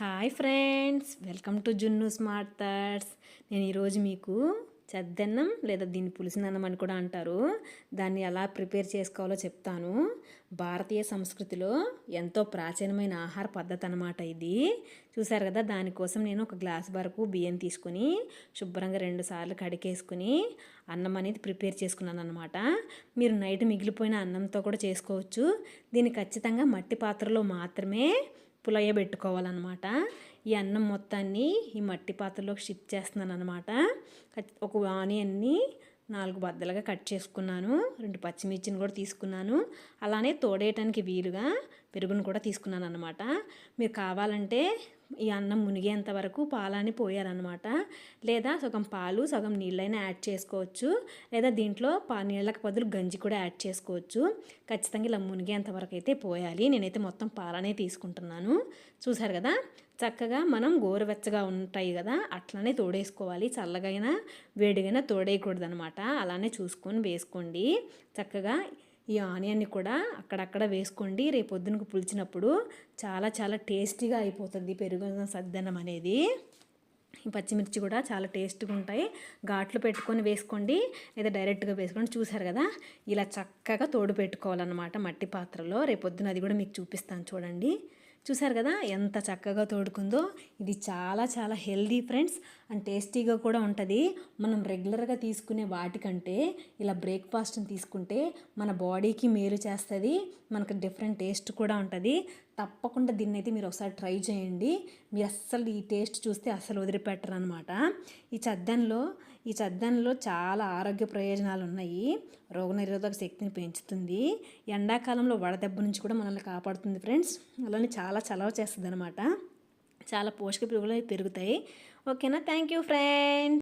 Hi friends welcome to Junnu smart thoughts నేను ఈరోజు మీకు చెద్దన్నం లేదా దీన్ని పులిసినన్నం అని కూడా అంటారు. దాన్ని ఎలా ప్రిపేర్ చేసుకోవాలో చెప్తాను. భారతీయ సంస్కృతిలో ఎంతో ప్రాచీనమైన ఆహార పద్ధతి అనమాట ఇది. చూసారు కదా దానికోసం నేను ఒక గ్లాస్ వరకు బియ్యం తీసుకుని శుభ్రంగా రెండు సార్లు కడిగేసుకుని అన్నం అనేది ప్రిపేర్ చేసుకున్నాను అనమాట మీరు నైట్ మిగిలిపోయిన అన్నంతో కూడా చేసుకోవచ్చు. దీన్ని ఖచ్చితంగా మట్టి పాత్రలో మాత్రమే పులయ్య పెట్టుకోవాలన్నమాట. ఈ అన్నం మొత్తాన్ని ఈ మట్టి పాత్రలోకి షిఫ్ట్ చేస్తున్నాను అనమాట ఒక ఆనియన్ని నాలుగు బద్దలుగా కట్ చేసుకున్నాను. రెండు పచ్చిమిర్చిని కూడా తీసుకున్నాను. అలానే తోడేయటానికి వీలుగా పెరుగును కూడా తీసుకున్నాను అనమాట మీరు కావాలంటే ఈ అన్నం మునిగేంత వరకు పాలని పోయారనమాట లేదా సగం పాలు సగం నీళ్ళైనా యాడ్ చేసుకోవచ్చు. లేదా దీంట్లో పా నీళ్ళకి బదులు గంజి కూడా యాడ్ చేసుకోవచ్చు. ఖచ్చితంగా ఇలా మునిగేంత వరకు అయితే పోయాలి. నేనైతే మొత్తం పాలనే తీసుకుంటున్నాను. చూసారు కదా? చక్కగా మనం గోరువెచ్చగా ఉంటాయి కదా? అట్లనే తోడేసుకోవాలి. చల్లగైనా వేడిగైనా తోడేయకూడదు అనమాట అలానే చూసుకొని వేసుకోండి. చక్కగా ఈ ఆనియన్ని కూడా అక్కడక్కడ వేసుకోండి. రేపొద్దునకు పులిచినప్పుడు చాలా చాలా టేస్టీగా అయిపోతుంది పెరుగు సద్దనం అనేది. ఈ పచ్చిమిర్చి కూడా చాలా టేస్ట్గా ఉంటాయి. ఘాట్లు పెట్టుకొని వేసుకోండి. లేదా డైరెక్ట్గా వేసుకోండి. చూసారు కదా? ఇలా చక్కగా తోడు పెట్టుకోవాలన్నమాట మట్టి పాత్రలో. రేపొద్దున అది కూడా మీకు చూపిస్తాను చూడండి. చూసారు కదా ఎంత చక్కగా తోడుకుందో? ఇది చాలా చాలా హెల్దీ ఫ్రెండ్స్. అండ్ టేస్టీగా కూడా ఉంటుంది. మనం రెగ్యులర్గా తీసుకునే వాటికంటే ఇలా బ్రేక్ఫాస్ట్ని తీసుకుంటే మన బాడీకి మేలు చేస్తుంది. మనకు డిఫరెంట్ టేస్ట్ కూడా ఉంటుంది. తప్పకుండా దీన్ని అయితే మీరు ఒకసారి ట్రై చేయండి. మీరు అస్సలు ఈ టేస్ట్ చూస్తే అస్సలు వదిలిపెట్టరు అనమాట ఈ చద్దన్లో ఈ చద్దన్లో చాలా ఆరోగ్య ప్రయోజనాలు ఉన్నాయి రోగనిరోధక శక్తిని పెంచుతుంది. ఎండాకాలంలో వడదెబ్బ నుంచి కూడా మనల్ని కాపాడుతుంది ఫ్రెండ్స్. అలానే చాలా చలవ చేస్తుంది అనమాట చాలా పోషక విలువలు పెరుగుతాయి. ఓకేనా? Thank you friend.